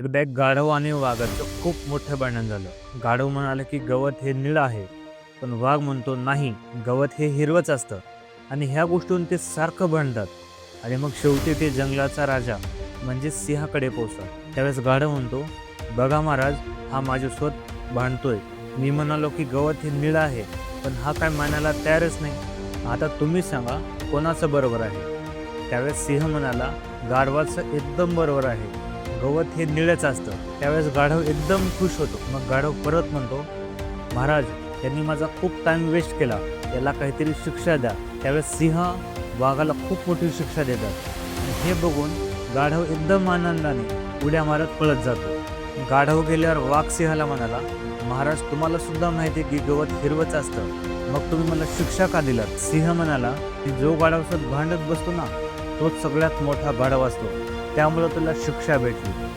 एकदा एक गाढव आणि वाघाचं खूप मोठं भांडण झालं. गाढव म्हणाले की गवत हे निळं आहे पण वाघ म्हणतो नाही गवत हे हिरवंच असतं. आणि ह्या गोष्टीतून ते सारखं भांडतात आणि मग शेवटी ते जंगलाचा राजा म्हणजे सिंहाकडे पोहोचतात. त्यावेळेस गाढव म्हणतो बघा महाराज हा माझ्यासोबत भांडतोय. मी म्हणालो की गवत हे निळं आहे पण हा काय मानायला तयारच नाही. आता तुम्ही सांगा कोणाचं बरोबर आहे? त्यावेळेस सिंह म्हणाला गाढवाचं एकदम बरोबर आहे. गवत हे निळेच असतं. त्यावेळेस गाढव एकदम खुश होतो. मग गाढव परत म्हणतो महाराज यांनी माझा खूप टाइम वेस्ट केला. याला काहीतरी शिक्षा द्या. त्यावेळेस सिंह वाघाला खूप मोठी शिक्षा देतात. आणि हे बघून गाढव एकदम आनंदाने उड्या मारत पळत जातो. गाढव गेल्यावर वाघ सिंहाला म्हणाला महाराज तुम्हाला सुद्धा माहिती आहे की गवत हिरवंच असतं. मग तुम्ही मला शिक्षा का दिलात? सिंह म्हणाला की जो गाढवासोबत भांडत बसतो ना तोच सगळ्यात मोठा गाढव असतो. त्यामुळं तुला शिक्षा भेटली.